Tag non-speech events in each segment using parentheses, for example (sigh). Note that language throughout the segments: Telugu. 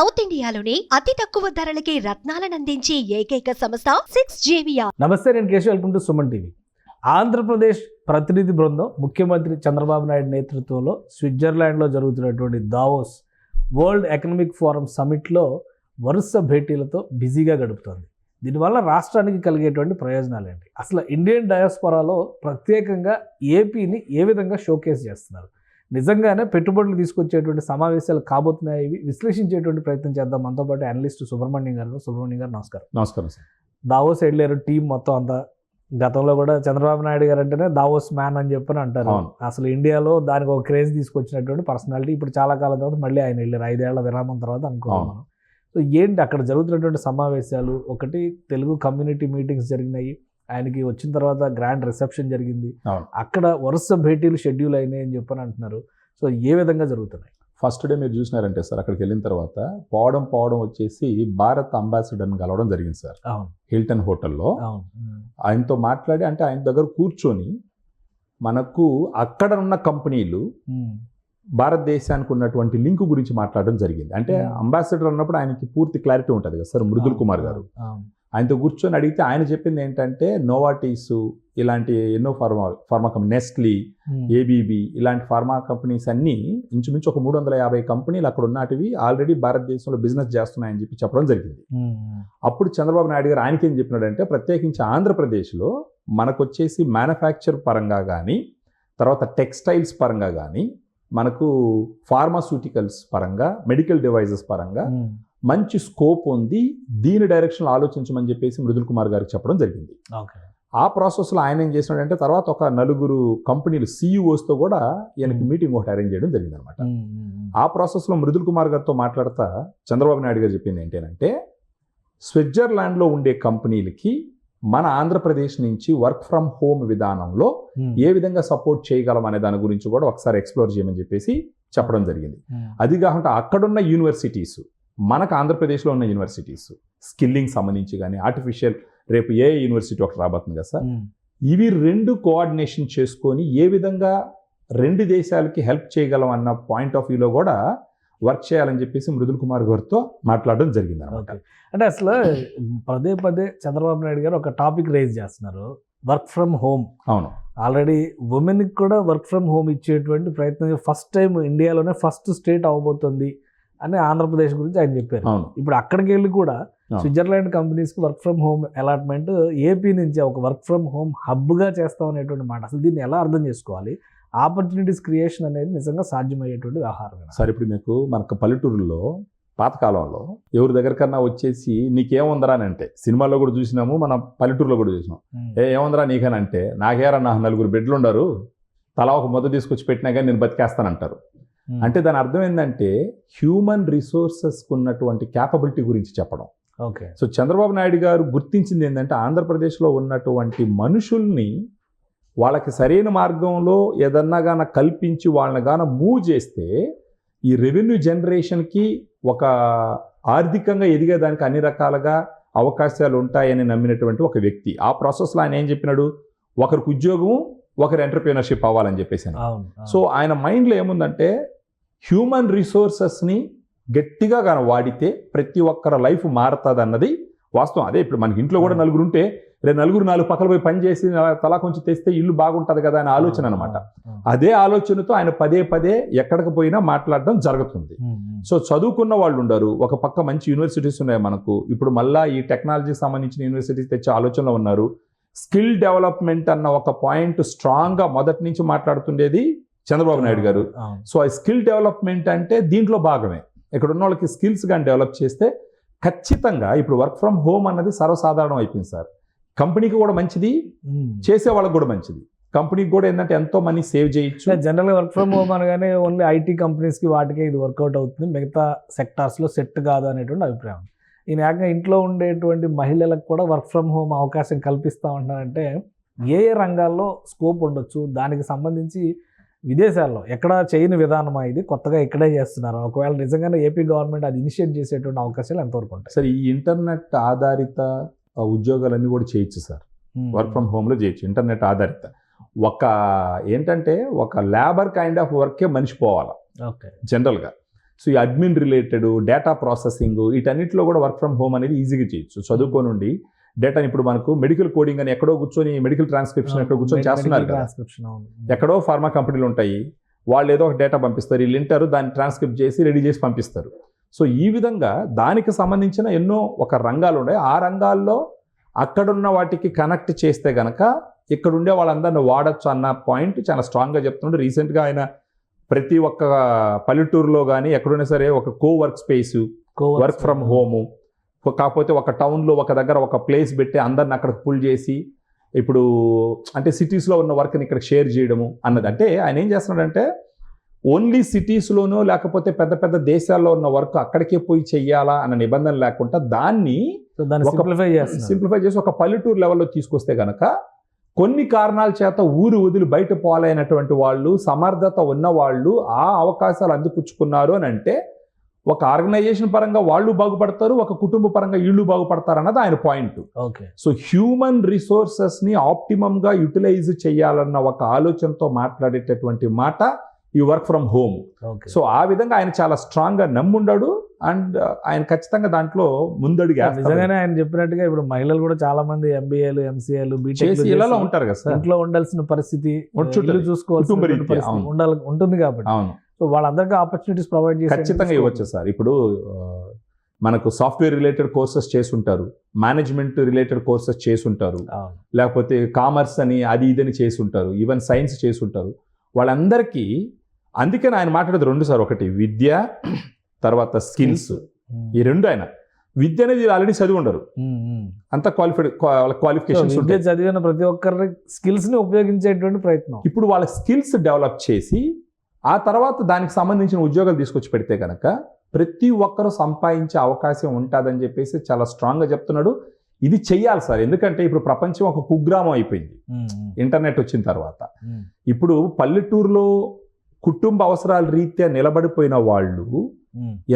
సౌత్ ఇండియాలోని అతి తక్కువ ధరలకి రత్నాలనందించే ఏకైక సంస్థ సిక్స్ జేవియా నమస్తే నేను Keshav. Welcome to Suman TV. Andhra Pradesh ప్రతినిధి బృందం ముఖ్యమంత్రి చంద్రబాబు నాయుడు నేతృత్వంలో స్విట్జర్లాండ్లో జరుగుతున్నటువంటి దావోస్ వరల్డ్ ఎకనామిక్ ఫోరం సమిట్లో వరుస భేటీలతో బిజీగా గడుపుతోంది. దీనివల్ల రాష్ట్రానికి కలిగేటువంటి ప్రయోజనాలు ఏంటి అసలు ఇండియన్ డయాస్పొరాలో ప్రత్యేకంగా ఏపీని ఏ విధంగా షోకేస్ చేస్తున్నారు? నిజంగానే పెట్టుబడులు తీసుకొచ్చేటువంటి సమావేశాలు కాబోతున్నాయి ఇవి. విశ్లేషించేటువంటి ప్రయత్నం చేద్దాం. మనతో పాటు అనలిస్ట్ సుబ్రహ్మణ్యం గారు. సుబ్రహ్మణ్యం గారు నమస్కారం. నమస్కారం సార్. దావోస్ వెళ్ళారు టీం మొత్తం అంతా గతంలో కూడా చంద్రబాబు నాయుడు గారు అంటేనే దావోస్ మ్యాన్ అని చెప్పని అంటారు. అసలు ఇండియాలో దానికి ఒక క్రేజ్ తీసుకొచ్చినటువంటి పర్సనాలిటీ ఇప్పుడు చాలా కాలం తర్వాత మళ్ళీ ఆయన వెళ్ళారు. ఐదేళ్ళ విరామం తర్వాత. మనం. సో ఏంటి అక్కడ జరుగుతున్నటువంటి సమావేశాలు? ఒకటి తెలుగు కమ్యూనిటీ మీటింగ్స్ జరిగినాయి. ఆయనకి వచ్చిన తర్వాత గ్రాండ్ రిసెప్షన్ జరిగింది. అక్కడ వరుస భేటీలు షెడ్యూల్ అయినాయి అని చెప్పని అంటున్నారు. సో ఏ విధంగా జరుగుతున్నాయి? ఫస్ట్ డే మీరు చూసినారంటే సార్ అక్కడికి వెళ్ళిన తర్వాత పోవడం పోవడం వచ్చేసి భారత్ అంబాసిడర్ని కలవడం జరిగింది సార్. అవును. హిల్టన్ హోటల్లో. ఆయనతో మాట్లాడి అంటే ఆయన దగ్గర కూర్చొని మనకు అక్కడ ఉన్న కంపెనీలు. భారతదేశానికి ఉన్నటువంటి లింక్ గురించి మాట్లాడడం జరిగింది. అంటే. అంబాసిడర్ అన్నప్పుడు ఆయనకి పూర్తి క్లారిటీ ఉంటుంది కదా సార్ మృదుల్ కుమార్ గారు. ఆయనతో కూర్చొని అడిగితే ఆయన చెప్పింది ఏంటంటే నోవాటీస్ ఇలాంటి ఎన్నో pharma pharma company Nestle. ABB ఇలాంటి ఫార్మా కంపెనీస్ అన్నీ ఇంచుమించు ఒక మూడు వందల యాభై కంపెనీలు అక్కడ ఉన్నటివి ఆల్రెడీ భారతదేశంలో బిజినెస్ చేస్తున్నాయని చెప్పి చెప్పడం జరిగింది ఉమ్. అప్పుడు చంద్రబాబు నాయుడు గారు ఆయనకి ఏం చెప్పినాడంటే ప్రత్యేకించి ఆంధ్రప్రదేశ్లో మనకు వచ్చేసి మ్యానుఫ్యాక్చర్ పరంగా కానీ తర్వాత టెక్స్టైల్స్ పరంగా కానీ మనకు ఫార్మాస్యూటికల్స్ పరంగా మెడికల్ డివైజెస్ పరంగా ఉమ్. మంచి స్కోప్ ఉంది దీని డైరెక్షన్లో ఆలోచించమని చెప్పేసి మృదుల్ కుమార్ గారికి చెప్పడం జరిగింది ఆ ప్రాసెస్లో ఆయన ఏం చేసినాడంటే తర్వాత ఒక నలుగురు కంపెనీలు సీఈఓస్తో కూడా ఈయనకి. మీటింగ్ ఒకటి అరేంజ్ చేయడం జరిగింది అనమాట. ఆ ప్రాసెస్లో మృదుల్ కుమార్ గారితో మాట్లాడతా చంద్రబాబు నాయుడు గారు చెప్పింది ఏంటంటే స్విట్జర్లాండ్లో ఉండే కంపెనీలకి మన ఆంధ్రప్రదేశ్ నుంచి వర్క్ ఫ్రమ్ హోమ్ విధానంలో. ఏ విధంగా సపోర్ట్ చేయగలం అనే దాని గురించి కూడా ఒకసారి ఎక్స్ప్లోర్ చేయమని చెప్పేసి చెప్పడం జరిగింది. అది కాకుండా అక్కడున్న యూనివర్సిటీస్ మనకు ఆంధ్రప్రదేశ్లో ఉన్న యూనివర్సిటీస్ స్కిల్లింగ్ సంబంధించి కానీ ఆర్టిఫిషియల్ రేపు ఏ యూనివర్సిటీ ఒకటి రాబోతుంది కదా సార్. ఇవి రెండు కోఆర్డినేషన్ చేసుకొని ఏ విధంగా రెండు దేశాలకి హెల్ప్ చేయగలం అన్న పాయింట్ ఆఫ్ వ్యూలో కూడా వర్క్ చేయాలని చెప్పేసి మృదుల్ కుమార్ గారితో మాట్లాడడం జరిగింది అనమాట. అంటే అసలు పదే పదే చంద్రబాబు నాయుడు గారు ఒక టాపిక్ రైజ్ చేస్తున్నారు. వర్క్ ఫ్రమ్ హోమ్ అవును. ఆల్రెడీ ఉమెన్కి కూడా వర్క్ ఫ్రమ్ హోమ్ ఇచ్చేటువంటి ప్రయత్నం ఫస్ట్ టైం ఇండియాలోనే ఫస్ట్ స్టేట్ అవబోతుంది. అని ఆంధ్రప్రదేశ్ గురించి ఆయన చెప్పారు. ఇప్పుడు అక్కడికి వెళ్ళి కూడా. స్విట్జర్లాండ్ కంపెనీస్కి work from home allotment AP నుంచి ఒక వర్క్ ఫ్రమ్ హోమ్ హబ్గా చేస్తాం అనేటువంటి మాట. అసలు దీన్ని ఎలా అర్థం చేసుకోవాలి? ఆపర్చునిటీస్ క్రియేషన్ అనేది నిజంగా సాధ్యమయ్యేటువంటి వ్యవహారం సార్ ఇప్పుడు మీకు మనకు పల్లెటూరులో పాతకాలంలో ఎవరి దగ్గరకన్నా వచ్చేసి నీకేముందరా అని అంటే సినిమాలో కూడా చూసినాము మన పల్లెటూరులో కూడా చూసినాం. ఏ ఏముందరా నీకని అంటే నాకేరా నా నలుగురు బిడ్డలు ఉండరు తలా ఒక మొదలు తీసుకొచ్చి పెట్టినా కానీ నేను బతికేస్తానంటారు. అంటే దాని అర్థం ఏంటంటే హ్యూమన్ రిసోర్సెస్కి ఉన్నటువంటి క్యాపబిలిటీ గురించి చెప్పడం. ఓకే సో చంద్రబాబు నాయుడు గారు గుర్తించింది ఏంటంటే ఆంధ్రప్రదేశ్లో ఉన్నటువంటి మనుషుల్ని వాళ్ళకి సరైన మార్గంలో ఏదన్నా గాన కల్పించి వాళ్ళని గాన మూవ్ చేస్తే ఈ రెవెన్యూ జనరేషన్కి ఒక ఆర్థికంగా ఎదిగేదానికి అన్ని రకాలుగా అవకాశాలు ఉంటాయని నమ్మినటువంటి ఒక వ్యక్తి. ఆ ప్రాసెస్లో ఆయన ఏం చెప్పినాడు? ఒకరికి ఉద్యోగం ఒకరి ఎంటర్ప్రీనర్షిప్ అవ్వాలని చెప్పేసి సో ఆయన మైండ్లో ఏముందంటే హ్యూమన్ రిసోర్సెస్ని గట్టిగా కానీ వాడితే ప్రతి ఒక్కరి లైఫ్ మారుతుంది అన్నది వాస్తవం. అదే ఇప్పుడు మనకి ఇంట్లో కూడా నలుగురు ఉంటే రేపు నలుగురు నాలుగు పక్కల పోయి పని చేసి తలా కొంచెం తెస్తే ఇల్లు బాగుంటుంది కదా అనే ఆలోచన అనమాట అదే ఆలోచనతో ఆయన పదే పదే ఎక్కడికి పోయినా మాట్లాడడం జరుగుతుంది. సో చదువుకున్న వాళ్ళు ఉండరు. ఒక పక్క మంచి యూనివర్సిటీస్ ఉన్నాయి మనకు. ఇప్పుడు మళ్ళా ఈ టెక్నాలజీకి సంబంధించిన యూనివర్సిటీస్ తెచ్చే ఆలోచనలో ఉన్నారు. స్కిల్ డెవలప్మెంట్ అన్న ఒక పాయింట్ స్ట్రాంగ్గా మొదటి నుంచి మాట్లాడుతుండేది చంద్రబాబు నాయుడు గారు. సో ఆ స్కిల్ డెవలప్మెంట్ అంటే దీంట్లో భాగమే. ఇక్కడ ఉన్న వాళ్ళకి స్కిల్స్ కానీ డెవలప్ చేస్తే ఖచ్చితంగా ఇప్పుడు వర్క్ ఫ్రమ్ హోమ్ అన్నది సర్వసాధారణం అయిపోయింది సార్. కంపెనీకి కూడా మంచిది చేసే వాళ్ళకి కూడా మంచిది. కంపెనీకి కూడా ఏంటంటే ఎంతో మనీ సేవ్ చేయొచ్చు. జనరల్గా వర్క్ ఫ్రమ్ హోమ్ అనగానే ఓన్లీ ఐటీ కంపెనీస్కి వాటికే ఇది వర్కౌట్ అవుతుంది. మిగతా సెక్టార్స్లో సెట్ కాదు అనేటువంటి అభిప్రాయం. ఈయన ఏకంగా ఇంట్లో ఉండేటువంటి మహిళలకు కూడా వర్క్ ఫ్రమ్ హోమ్ అవకాశం కల్పిస్తా ఉంటున్నారంటే ఏ ఏ రంగాల్లో స్కోప్ ఉండొచ్చు? దానికి సంబంధించి విదేశాల్లో ఎక్కడ చేయని విధానమా ఇది? కొత్తగా ఇక్కడే చేస్తున్నారు. ఒకవేళ నిజంగానే ఏపీ గవర్నమెంట్ అది ఇనిషియేట్ చేసేటువంటి అవకాశాలు ఎంతవరకు ఉంటాయి. సార్ ఈ ఇంటర్నెట్ ఆధారిత ఉద్యోగాలన్నీ కూడా చేయొచ్చు సార్. వర్క్ ఫ్రమ్ హోమ్లో చేయొచ్చు ఇంటర్నెట్ ఆధారిత. ఒక ఏంటంటే ఒక లేబర్ కైండ్ ఆఫ్ వర్కే మనిషి పోవాలి? ఓకే. జనరల్గా. సో ఈ అడ్మిన్ రిలేటెడ్ డేటా ప్రాసెసింగ్ వీటన్నిటిలో కూడా వర్క్ ఫ్రమ్ హోమ్ అనేది ఈజీగా చేయొచ్చు. చదువుకోనుండి డేటాని ఇప్పుడు మనకు మెడికల్ కోడింగ్ అని ఎక్కడో కూర్చొని మెడికల్ ట్రాన్స్క్రిప్షన్ ఎక్కడో కూర్చొని చేస్తున్నారు ఎక్కడో ఫార్మా కంపెనీలు ఉంటాయి. వాళ్ళు ఏదో ఒక డేటా పంపిస్తారు. వీళ్ళు వింటారు దాన్ని ట్రాన్స్క్రిప్ట్ చేసి రెడీ చేసి పంపిస్తారు. సో ఈ విధంగా దానికి సంబంధించిన ఎన్నో ఒక రంగాలు ఉన్నాయి. ఆ రంగాల్లో అక్కడున్న వాటికి కనెక్ట్ చేస్తే గనక ఇక్కడ ఉండే వాళ్ళందరిని వాడచ్చు అన్న పాయింట్ చాలా స్ట్రాంగ్గా చెప్తున్నాడు. రీసెంట్గా ఆయన ప్రతి ఒక్క పల్లెటూరులో కానీ ఎక్కడున్నా సరే ఒక co work space work from home కాకపోతే ఒక టౌన్లో ఒక దగ్గర ఒక ప్లేస్ పెట్టి అందరిని అక్కడికి పుల్ చేసి ఇప్పుడు అంటే సిటీస్లో ఉన్న వర్క్ని ఇక్కడ షేర్ చేయడము అన్నది. అంటే ఆయన ఏం చేస్తున్నాడంటే ఓన్లీ సిటీస్లోనో లేకపోతే పెద్ద పెద్ద దేశాల్లో ఉన్న వర్క్ అక్కడికే పోయి చెయ్యాలా అన్న నిబంధన లేకుండా దాన్ని సింప్లిఫై చేసి ఒక పల్లెటూరు లెవెల్లో తీసుకొస్తే గనక కొన్ని కారణాల చేత ఊరు వదిలి బయట పోలైనటువంటి వాళ్ళు సమర్థత ఉన్న వాళ్ళు ఆ అవకాశాలు అందిపుచ్చుకున్నారు అని అంటే ఒక ఆర్గనైజేషన్ పరంగా వాళ్ళు బాగుపడతారు ఒక కుటుంబ పరంగా వీళ్ళు బాగుపడతారు అన్నది ఆయన పాయింట్. ఓకే. సో హ్యూమన్ రిసోర్సెస్ని ఆప్టిమంగా యూటిలైజ్ చేయాలన్న ఒక ఆలోచనతో మాట్లాడేటటువంటి మాట ఈ వర్క్ ఫ్రమ్ హోమ్. సో ఆ విధంగా ఆయన చాలా స్ట్రాంగ్గా నమ్ముండాడు అండ్ ఆయన ఖచ్చితంగా దాంట్లో ముందడుగు. నిజంగానే ఆయన చెప్పినట్టుగా ఇప్పుడు మహిళలు కూడా చాలా మంది ఎంబీఏలు ఎంసీఏలు చేసి బీటెక్ ఇళ్ళలో ఉంటారు కదా ఇంట్లో ఉండాల్సిన పరిస్థితి చూసుకోవాల్సిన. ఉండాలి ఉంటుంది కాబట్టి. అవును. సో వాళ్ళందరికీ ఆపర్చునిటీస్ ప్రొవైడ్ చేసి ఖచ్చితంగా ఇవ్వచ్చు సార్. ఇప్పుడు ఆ, మనకు సాఫ్ట్వేర్ రిలేటెడ్ కోర్సెస్ చేసుంటారు మేనేజ్మెంట్ రిలేటెడ్ కోర్సెస్ చేసుంటారు లేకపోతే కామర్స్ అని అది ఇదని చేసుంటారు ఈవెన్ సైన్స్ చేసుంటారు వాళ్ళందరికీ అందుకని ఆయన మాట్లాడేది రెండు సార్ ఒకటి విద్య తర్వాత స్కిల్స్. ఈ రెండు ఆయన. విద్య అనేది ఆల్రెడీ చదివి ఉండరు. అంత క్వాలిఫైడ్ క్వాలిఫికేషన్స్ విద్య ఉంటాయి. చదివిన ప్రతి ఒక్కరి స్కిల్స్ని ఉపయోగించేటువంటి ప్రయత్నం. ఇప్పుడు వాళ్ళ స్కిల్స్ డెవలప్ చేసి ఆ తర్వాత దానికి సంబంధించిన ఉద్యోగాలు తీసుకొచ్చి పెడితే కనుక ప్రతి ఒక్కరూ సంపాదించే అవకాశం ఉంటుందని చెప్పేసి చాలా స్ట్రాంగ్గా చెప్తున్నాడు. ఇది చెయ్యాలి సార్. ఎందుకంటే ఇప్పుడు ప్రపంచం ఒక కుగ్రామం అయిపోయింది. ఇంటర్నెట్ వచ్చిన తర్వాత. ఇప్పుడు పల్లెటూరులో కుటుంబ అవసరాల రీత్యా నిలబడిపోయిన వాళ్ళు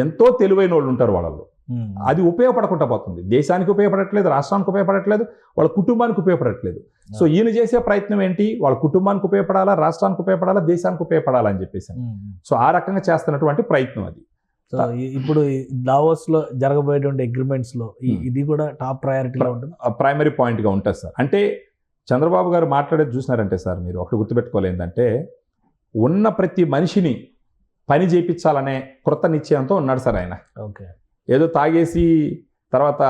ఎంతో తెలివైన వాళ్ళు ఉంటారు వాళ్ళలో. అది ఉపయోగపడకుండా పోతుంది. దేశానికి ఉపయోగపడట్లేదు రాష్ట్రానికి ఉపయోగపడట్లేదు వాళ్ళ కుటుంబానికి ఉపయోగపడట్లేదు. సో ఈయన చేసే ప్రయత్నం ఏంటి? వాళ్ళ కుటుంబానికి ఉపయోగపడాలా రాష్ట్రానికి ఉపయోగపడాలా దేశానికి ఉపయోగపడాలా అని చెప్పేసి. సో ఆ రకంగా చేస్తున్నటువంటి ప్రయత్నం అది. సో ఇప్పుడు దావోస్లో జరగబోయేటువంటి అగ్రిమెంట్స్లో. ఇది కూడా టాప్ ప్రయారిటీలో ఉంటుంది? ప్రైమరీ పాయింట్గా ఉంటుంది సార్. అంటే చంద్రబాబు గారు మాట్లాడేది చూసినారంటే సార్ మీరు ఒకటి గుర్తుపెట్టుకోవాలి ఏంటంటే ఉన్న ప్రతి మనిషిని పని చేయించాలనే కృత నిశ్చయంతో ఉన్నాడు సార్ ఆయన. ఓకే. ఏదో తాగేసి తర్వాత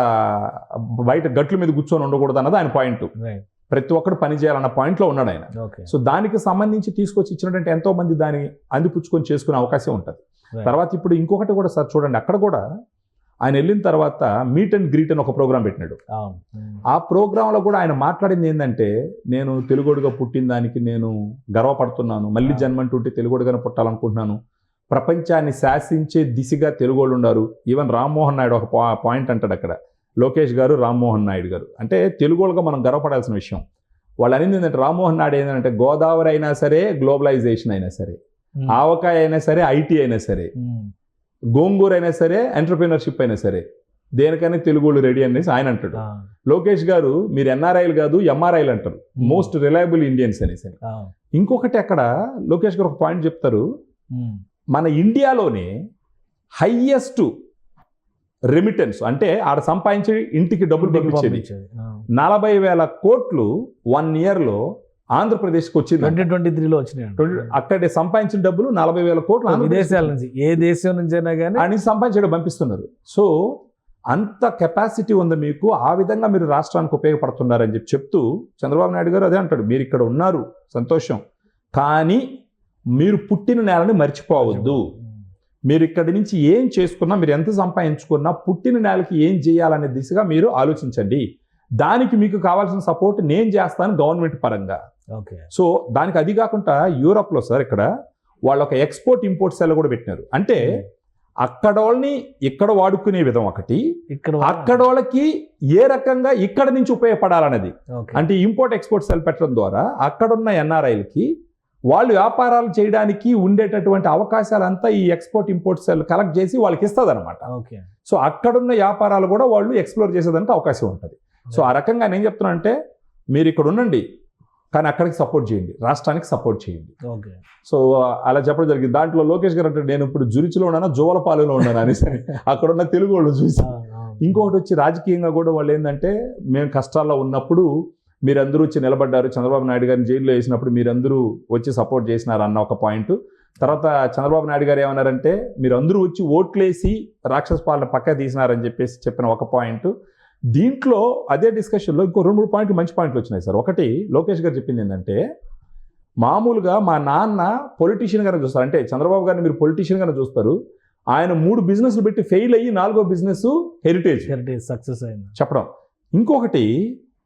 బయట గట్ల మీద కూర్చొని ఉండకూడదు అన్నది ఆయన పాయింట్. ప్రతి ఒక్కడు పని చేయాలన్న పాయింట్లో ఉన్నాడు ఆయన. సో దానికి సంబంధించి తీసుకొచ్చి ఇచ్చినటువంటి ఎంతో మంది దాన్ని అందిపుచ్చుకొని చేసుకునే అవకాశం ఉంటుంది. తర్వాత ఇప్పుడు ఇంకొకటి కూడా సార్ చూడండి అక్కడ కూడా ఆయన వెళ్ళిన తర్వాత మీట్ అండ్ గ్రీట్ అని ఒక ప్రోగ్రామ్ పెట్టినాడు. ఆ ప్రోగ్రాంలో కూడా ఆయన మాట్లాడింది ఏంటంటే నేను తెలుగుడుగా పుట్టిన దానికి నేను గర్వపడుతున్నాను మళ్ళీ. జన్మంటుంటే తెలుగుడుగానే పుట్టాలనుకుంటున్నాను ప్రపంచాన్ని శాసించే దిశగా తెలుగోళ్ళు ఉన్నారు ఈవెన్ రామ్మోహన్ నాయుడు ఒక పాయింట్ అంటాడు అక్కడ లోకేష్ గారు రామ్మోహన్ నాయుడు గారు అంటే తెలుగోళ్ళుగా మనం గర్వపడాల్సిన విషయం వాళ్ళు అనేది ఏంటంటే రామ్మోహన్ నాయుడు ఏంటంటే గోదావరి అయినా సరే గ్లోబలైజేషన్ అయినా సరే. ఆవకాయ అయినా సరే ఐటీ అయినా సరే. గోంగూర అయినా సరే ఎంటర్ప్రినర్షిప్ అయినా సరే దేనికైనా తెలుగుళ్ళు రెడీ అనేసి ఆయన అంటాడు. లోకేష్ గారు మీరు ఎన్ఆర్ఐలు కాదు ఎంఆర్ఐలు అంటారు. మోస్ట్ రిలయబుల్ ఇండియన్స్ అనేసి. ఇంకొకటి అక్కడ లోకేష్ గారు ఒక పాయింట్ చెప్తారు. మన ఇండియాలోనే హైయెస్ట్ రెమిటెన్స్ అంటే ఆడ సంపాదించి ఇంటికి డబ్బులు పంపించేది. నలభై వేల కోట్లు వన్ ఇయర్లో ఆంధ్రప్రదేశ్కి వచ్చింది ట్వంటీ ట్వంటీ త్రీలో వచ్చినాయి అక్కడ సంపాదించిన డబ్బులు నలభై వేల కోట్లు విదేశాల నుంచి ఏ దేశం నుంచి అయినా కానీ అని సంపాదించడం పంపిస్తున్నారు. సో అంత కెపాసిటీ ఉంది మీకు ఆ విధంగా మీరు రాష్ట్రానికి ఉపయోగపడుతున్నారని చెప్పి చెప్తూ చంద్రబాబు నాయుడు గారు అదే అంటాడు. మీరు ఇక్కడ ఉన్నారు సంతోషం. కానీ మీరు పుట్టిన నేలని మర్చిపోవద్దు. మీరు ఇక్కడి నుంచి ఏం చేసుకున్నా మీరు ఎంత సంపాదించుకున్నా పుట్టిన నేలకి ఏం చేయాలనే దిశగా మీరు ఆలోచించండి. దానికి మీకు కావాల్సిన సపోర్ట్ నేను చేస్తాను గవర్నమెంట్ పరంగా. సో దానికి అది కాకుండా యూరోప్లో సార్ ఇక్కడ వాళ్ళు ఒక ఎక్స్పోర్ట్ ఇంపోర్ట్ సెల్ కూడా పెట్టినారు. అంటే అక్కడ వాళ్ళని ఇక్కడ వాడుకునే విధం ఒకటి ఇక్కడ అక్కడ వాళ్ళకి ఏ రకంగా ఇక్కడ నుంచి ఉపయోగపడాలన్నది అంటే ఇంపోర్ట్ ఎక్స్పోర్ట్ సెల్ పెట్టడం ద్వారా అక్కడున్న ఎన్ఆర్ఐలకి వాళ్ళు వ్యాపారాలు చేయడానికి ఉండేటటువంటి అవకాశాలంతా ఈ ఎక్స్పోర్ట్ ఇంపోర్ట్ సెల్ కలెక్ట్ చేసి వాళ్ళకి ఇస్తుంది అనమాట ఓకే. సో అక్కడున్న వ్యాపారాలు కూడా వాళ్ళు ఎక్స్ప్లోర్ చేసేదానికి అవకాశం ఉంటుంది. సో ఆ రకంగా నేను చెప్తున్నా అంటే మీరు ఇక్కడ ఉండండి కానీ అక్కడికి సపోర్ట్ చేయండి. రాష్ట్రానికి సపోర్ట్ చేయండి. ఓకే. సో అలా చెప్పడం జరిగింది. దాంట్లో లోకేష్ గారు అంటే నేను ఇప్పుడు జురిచిలో ఉన్నానా జోలపాలెంలో ఉన్నాను? అనేసి. (laughs) అక్కడ ఉన్న తెలుగు వాళ్ళు చూసి. ఇంకొకటి వచ్చి రాజకీయంగా కూడా వాళ్ళు ఏంటంటే మేము కష్టాల్లో ఉన్నప్పుడు మీరందరూ వచ్చి నిలబడ్డారు. చంద్రబాబు నాయుడు గారిని జైల్లో వేసినప్పుడు మీరందరూ వచ్చి సపోర్ట్ చేసినారు అన్న ఒక పాయింట్. తర్వాత చంద్రబాబు నాయుడు గారు ఏమన్నారంటే మీరందరూ వచ్చి ఓట్లేసి రాక్షస పాలన పక్క తీసినారని చెప్పేసి చెప్పిన ఒక పాయింట్. దీంట్లో అదే డిస్కషన్లో ఇంకో రెండు మూడు పాయింట్లు మంచి పాయింట్లు వచ్చినాయి సార్. ఒకటి లోకేష్ గారు చెప్పింది ఏంటంటే మామూలుగా మా నాన్న పొలిటీషియన్ గానే చూస్తారు. అంటే చంద్రబాబు గారిని మీరు పొలిటీషియన్ గానే చూస్తారు. ఆయన మూడు బిజినెస్లు పెట్టి ఫెయిల్ అయ్యి నాలుగో బిజినెస్ హెరిటేజ్ హెరిటేజ్ సక్సెస్ అయింది. చెప్పడం. ఇంకొకటి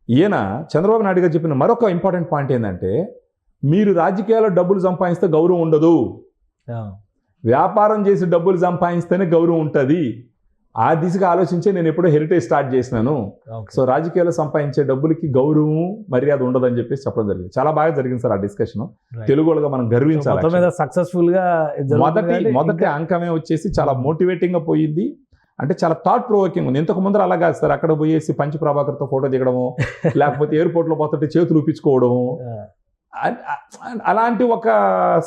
ఈయన చంద్రబాబు నాయుడు గారు చెప్పిన మరొక ఇంపార్టెంట్ పాయింట్ ఏంటంటే మీరు రాజకీయాల్లో డబ్బులు సంపాదిస్తే గౌరవం ఉండదు. వ్యాపారం చేసి డబ్బులు సంపాదిస్తేనే గౌరవం ఉంటుంది. ఆ దిశగా ఆలోచించే నేను ఎప్పుడో హెరిటేజ్ స్టార్ట్ చేసినాను. సో రాజకీయాల్లో సంపాదించే డబ్బులకి గౌరవం మర్యాద ఉండదని చెప్పేసి చెప్పడం జరిగింది. చాలా బాగా జరిగింది సార్ ఆ డిస్కషన్ తెలుగు వాళ్ళగా మనం గర్వించాలి సక్సెస్ఫుల్గా మొదటి మొదటి అంకమే వచ్చేసి చాలా మోటివేటింగ్గా పోయింది అంటే చాలా థాట్ ప్రొవోకింగ్ ఉంది. ఇంతకు ముందర అలా కాదు సార్. అక్కడ పోయేసి పంచ ప్రభాకర్తో ఫోటో దిగడము (laughs) లేకపోతే ఎయిర్పోర్ట్లో పోతుంటే చేతులు ఊపించుకోవడము. అలాంటి ఒక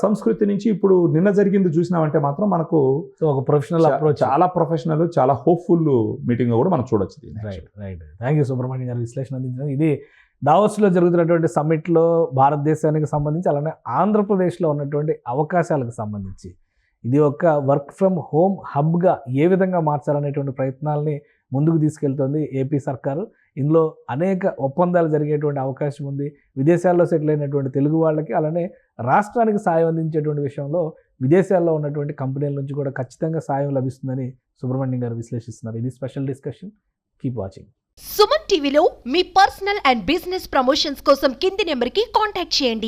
సంస్కృతి నుంచి ఇప్పుడు నిన్న జరిగింది చూసినామంటే మాత్రం మనకు ఒక ప్రొఫెషనల్ అప్రోచ్ చాలా ప్రొఫెషనల్ చాలా హోప్ఫుల్ మీటింగ్ కూడా మనం చూడొచ్చు దీన్ని. Right right thank you Subrahmanyam garu విశ్లేషణ అందించడం ఇది దావోస్లో జరుగుతున్నటువంటి సమ్మిట్లో భారతదేశానికి సంబంధించి అలానే ఆంధ్రప్రదేశ్లో ఉన్నటువంటి అవకాశాలకు సంబంధించి ఇది ఒక వర్క్ ఫ్రమ్ హోమ్ హబ్గా ఏ విధంగా మార్చాలనేటువంటి ప్రయత్నాల్ని ముందుకు తీసుకెళ్తోంది ఏపీ సర్కారు. ఇందులో అనేక ఒప్పందాలు జరిగేటువంటి అవకాశం ఉంది. విదేశాల్లో సెటిల్ అయినటువంటి తెలుగు వాళ్ళకి అలానే రాష్ట్రానికి సాయం అందించేటువంటి విషయంలో విదేశాల్లో ఉన్నటువంటి కంపెనీల నుంచి కూడా ఖచ్చితంగా సాయం లభిస్తుందని సుబ్రహ్మణ్యం గారు విశ్లేషిస్తున్నారు. ఇది special discussion. Keep watching. Suman టీవీలో మీ పర్సనల్ అండ్ బిజినెస్ ప్రమోషన్స్ కోసం కింది నెంబర్కి కాంటాక్ట్ చేయండి.